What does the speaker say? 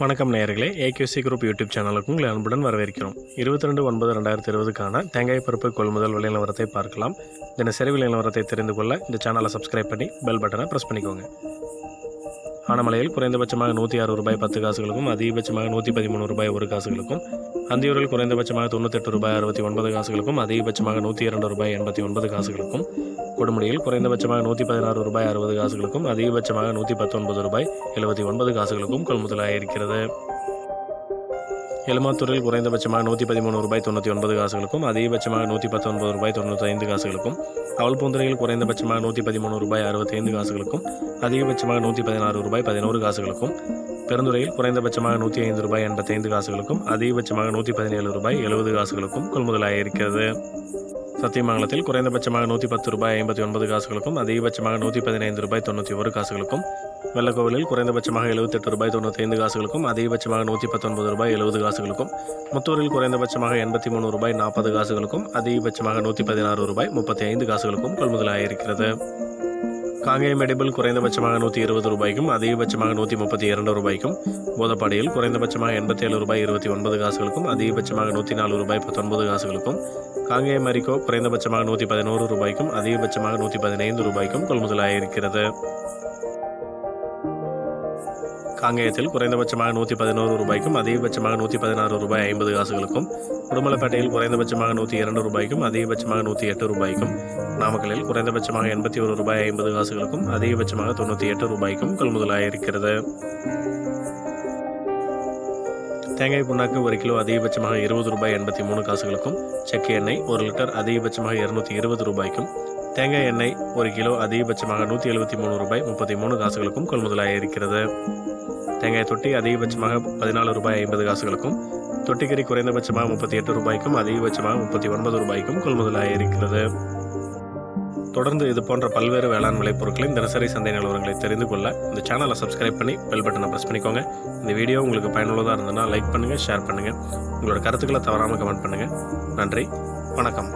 வணக்கம் நேயர்களே. AKC group YouTube சேனலுக்கு உங்களை அன்புடன் வரவேற்கிறோம். இருபத்தி ரெண்டு ஒன்பது ரெண்டாயிரத்தி இருபதுக்கான தேங்காய் பருப்பு கொள்முதல் விலை நிலவரத்தை பார்க்கலாம். தினசரி விலை நிலவரத்தை தெரிந்து கொள்ள இந்த சேனலை சப்ஸ்கிரைப் பண்ணி பெல் பட்டனை ப்ரெஸ் பண்ணிக்கோங்க. ஆனமலையில் குறைந்தபட்சமாக நூற்றி அறுபது ரூபாய் பத்து காசுகளுக்கும் அதிகபட்சமாக நூற்றி பதிமூணு ரூபாய் ஒரு காசுகளுக்கும் அந்தியூரில் குறைந்தபட்சமாக தொண்ணூத்தெட்டு ரூபாய் அறுபத்தி ஒன்பது காசுகளுக்கும் அதிகபட்சமாக நூற்றி இரண்டு ரூபாய் எண்பத்தி ஒன்பது காசுகளுக்கும் கொடுமுடியில் குறைந்தபட்சமாக நூற்றி பதினாறு ரூபாய் அறுபது காசுகளுக்கும் அதிகபட்சமாக நூற்றி பத்தொன்பது ரூபாய் எழுபத்தி ஒன்பது காசுகளுக்கும் கொள்முதலாக இருக்கிறது எலுமாத்தூரில் குறைந்தபட்சமாக நூற்றி பதிமூணு ரூபாய் தொண்ணூற்றி ஒன்பது காசுகளுக்கும் அதிகபட்சமாக நூற்றி பத்தொன்பது ரூபாய் தொண்ணூத்தைந்து காசுகளுக்கும் அவல்பூந்துறையில் குறைந்தபட்சமாக நூற்றி பதிமூணு ரூபாய் அறுபத்தைந்து காசுகளுக்கும் அதிகபட்சமாக நூற்றி பதினாறு ரூபாய் பதினோரு காசுகளுக்கும் பெருந்துறையில் குறைந்தபட்சமாக நூற்றி ஐந்து ரூபாய் எண்பத்தைந்து காசுகளுக்கும் அதிகபட்சமாக நூற்றி பதினேழு ரூபாய் எழுபது காசுகளுக்கும் கொள்முதலாக இருக்கிறது. சத்தியமங்கலத்தில் குறைந்தபட்சமாக நூற்றி பத்து ரூபாய் ஐம்பத்தி ஒன்பது காசுகளுக்கும் அதிகபட்சமாக நூற்றி பதினைந்து ரூபாய் தொண்ணூற்றி ஒரு காசுகளுக்கும் வெள்ளக்கோவிலில் குறைந்தபட்சமாக எழுபத்தெட்டு ரூபாய் தொண்ணூத்தைந்து காசுகளுக்கும் அதிகபட்சமாக நூற்றி பத்தொன்பது ரூபாய் எழுபது காசுகளுக்கும் முத்தூரில் குறைந்தபட்சமாக எண்பத்தி மூணு ரூபாய் நாற்பது காசுகளுக்கும் அதிகபட்சமாக நூற்றி பதினாறு ரூபாய் முப்பத்தி ஐந்து காசுகளுக்கும் கொள்முதலாக இருக்கிறது காங்கேயம் எடிபிள் குறைந்தபட்சமாக நூற்றி இருபது ரூபாய்க்கும் அதிகபட்சமாக நூற்றி முப்பத்தி இரண்டு ரூபாய்க்கும் போதப்பாடியில் குறைந்தபட்சமாக எண்பத்தேழு ரூபாய் இருபத்தி ஒன்பது காசுகளுக்கும் அதிகபட்சமாக நூற்றி நாலு ரூபாய் பத்தொன்பது காசுகளுக்கும் காங்கேயம் மரிக்கோ குறைந்தபட்சமாக நூற்றி பதினோரு ரூபாய்க்கும் அதிகபட்சமாக நூற்றி பதினைந்து ரூபாய்க்கும் கொள்முதலாக இருக்கிறது காங்கேயத்தில் குறைந்தபட்சமாக நூற்றி பதினோரு ரூபாய்க்கும் அதிகபட்சமாக நூற்றி பதினாறு ரூபாய் ஐம்பது காசுகளுக்கும் உடுமலைப்பேட்டையில் குறைந்தபட்சமாக நூற்றி இரண்டு ரூபாய்க்கும் அதிகபட்சமாக நூற்றி எட்டு ரூபாய்க்கும் நாமக்கலில் குறைந்தபட்சமாக எண்பத்தி ஒரு ரூபாய் ஐம்பது காசுகளுக்கும் அதிகபட்சமாக தொண்ணூற்றி எட்டு ரூபாய்க்கும் கொள்முதலாக இருக்கிறது தேங்காய் புண்ணாக்கு ஒரு கிலோ அதிகபட்சமாக இருபது ரூபாய் எண்பத்தி மூணு காசுகளுக்கும் செக்கு எண்ணெய் ஒரு லிட்டர் அதிகபட்சமாக இருநூற்றி இருபது ரூபாய்க்கும் தேங்காய் எண்ணெய் ஒரு கிலோ அதிகபட்சமாக நூற்றி எழுபத்தி மூணு ரூபாய் முப்பத்தி மூணு காசுகளுக்கும் கொள்முதலாக இருக்கிறது. தேங்காய் தொட்டி அதிகபட்சமாக பதினாலு ரூபாய் ஐம்பது காசுகளுக்கும் தொட்டிக்கறி குறைந்தபட்சமாக முப்பத்தி எட்டு ரூபாய்க்கும் அதிகபட்சமாக முப்பத்தி ஒன்பது ரூபாய்க்கும் கொள்முதலாக இருக்கிறது. தொடர்ந்து இது போன்ற பல்வேறு வேளாண் விளைபொருட்களின் தினசரி சந்தை நிலவரங்களை தெரிந்து கொள்ள இந்த சேனலை சப்ஸ்கிரைப் பண்ணி பெல் பட்டனை ப்ரெஸ் பண்ணிக்கோங்க. இந்த வீடியோ உங்களுக்கு பயனுள்ளதாக இருந்ததுன்னா லைக் பண்ணுங்கள் ஷேர் பண்ணுங்கள் உங்களோட கருத்துக்களை தவறாமல் கமெண்ட் பண்ணுங்கள் நன்றி வணக்கம்.